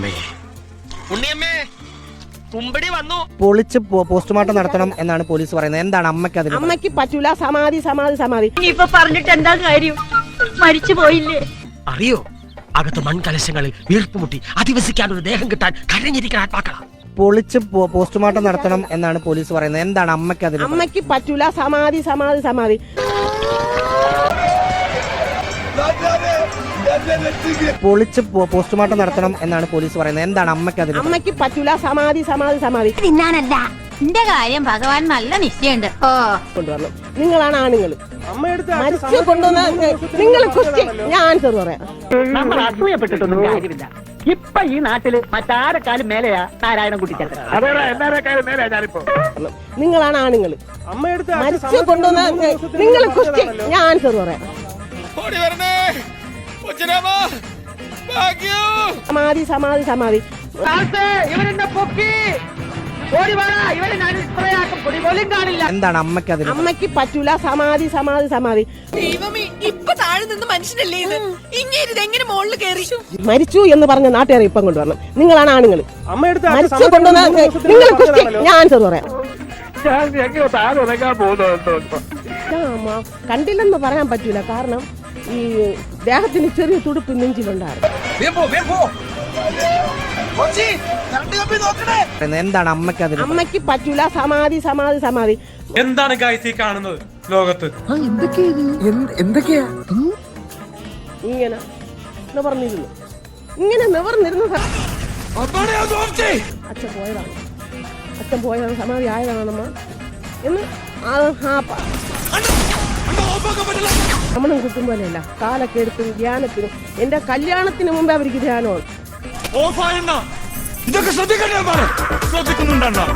അമ്മേ. ഉണ്ണിയമ്മേ കുമ്പടി വന്നു. പൊളിച്ച് പോസ്റ്റ്മോർട്ടം നടത്തണം എന്നാണ് പോലീസ് പറയുന്നത്. എന്താണ് അമ്മയ്ക്ക് അതിന്? അമ്മയ്ക്ക് പറ്റൂല. സമാധി സമാധി സമാധി. ഇപ്പൊ പറഞ്ഞിട്ട് എന്താ കാര്യം? മരിച്ചു പോയില്ലേ? അറിയോ? അകത്ത് മൺകലശങ്ങളിൽ വീർപ്പുമുട്ടി അധിവസിക്കാൻ ഒരു ദേഹം കിട്ടാൻ കരഞ്ഞിരിക്കുന്ന ആത്മാക്കളാ. പൊളിച്ച് പോസ്റ്റ്മോർട്ടം നടത്തണം എന്നാണ് പോലീസ് പറയുന്നത്. എന്താണ് അമ്മയ്ക്ക് അതിന് അമ്മയ്ക്ക് പറ്റൂല. സമാധി സമാധി സമാധി. പൊളിച്ച് പോസ്റ്റ്മോർട്ടം നടത്തണം എന്നാണ് പോലീസ് പറയുന്നത്. എന്താണ് അമ്മയ്ക്ക് അതിന് അമ്മയ്ക്ക് പറ്റൂല. സമാധി സമാധി സമാധി. തിന്നാനല്ല. എന്റെ കാര്യം ഭഗവാൻ നല്ല നിശ്ചയുണ്ട് ഓ. കൊണ്ടുവരണം. നിങ്ങളാണ് ആണുങ്ങൾ മരിച്ചു കൊണ്ടുവന്ന നിങ്ങൾ ക്വസ്റ്റ്യൻ ഞാൻ ആൻസർ പറയാം. നമ്മൾ അസൂയപ്പെട്ടിട്ടൊന്നും കാര്യമില്ല. ഇപ്പൊ ഈ നാട്ടിൽ മറ്റാരെക്കാളും മേലെയാ നാരായണൻ കുട്ടിച്ചേട്ടൻ നിങ്ങളാണ് ആണുങ്ങൾ മരിച്ചു കൊണ്ടുവന്ന നിങ്ങൾ ക്വസ്റ്റ്യൻ ഞാൻ ആൻസർ പറയാം. സമാധി സമാധി സമാധി. എന്താണ് അമ്മയ്ക്ക് അതിന്? അമ്മയ്ക്ക് പറ്റൂല. സമാധി സമാധി സമാധി. ദൈവമേ ഇപ്പൊ താഴെ നിന്ന് മനുഷ്യനല്ലേ ഇത്? ഇങ്ങനെ ഇതെങ്ങനെ മുകളിൽ കയറി? മരിച്ചു എന്ന് പറഞ്ഞ നാട്ടുകാരെ ഇപ്പം കൊണ്ടുവരണം. നിങ്ങളാണ് ആണുങ്ങൾ മരിച്ചു കൊണ്ടുവന്ന നിങ്ങൾ ഞാൻ ആൻസർ പറയാം. ആ, കണ്ടില്ലെന്ന് പറയാൻ പറ്റൂല. കാരണം ഈ ദേഹത്തിന് ചെറിയ തുടുപ്പ് നെഞ്ചിലുണ്ടായിരുന്നു. എന്താണ് അമ്മയ്ക്ക് അതിന് അമ്മയ്ക്ക് പറ്റൂല സമാധി സമാധി സമാധി. എന്താണ് ഗായ്സ് ഈ കാണുന്നത് ലോകത്ത്? ഇങ്ങനെ നിവർന്നിരുന്നു. ഇങ്ങനെ നിവർന്നിരുന്നു. അച്ഛൻ പോയതാണ്. അച്ഛൻ പോയതാണ് സമാധി ആയതാണമ്മ. എന്ന് ആ ഭ്രമണം കിട്ടും പോലെയല്ല. കാലൊക്കെ എടുത്തും ധ്യാനത്തിനും എന്റെ കല്യാണത്തിന് മുമ്പേ അവർക്ക് ധ്യാനമാണ്. ഇതൊക്കെ ശ്രദ്ധിക്കണ്ടേ ശ്രദ്ധിക്കുന്നുണ്ടോ?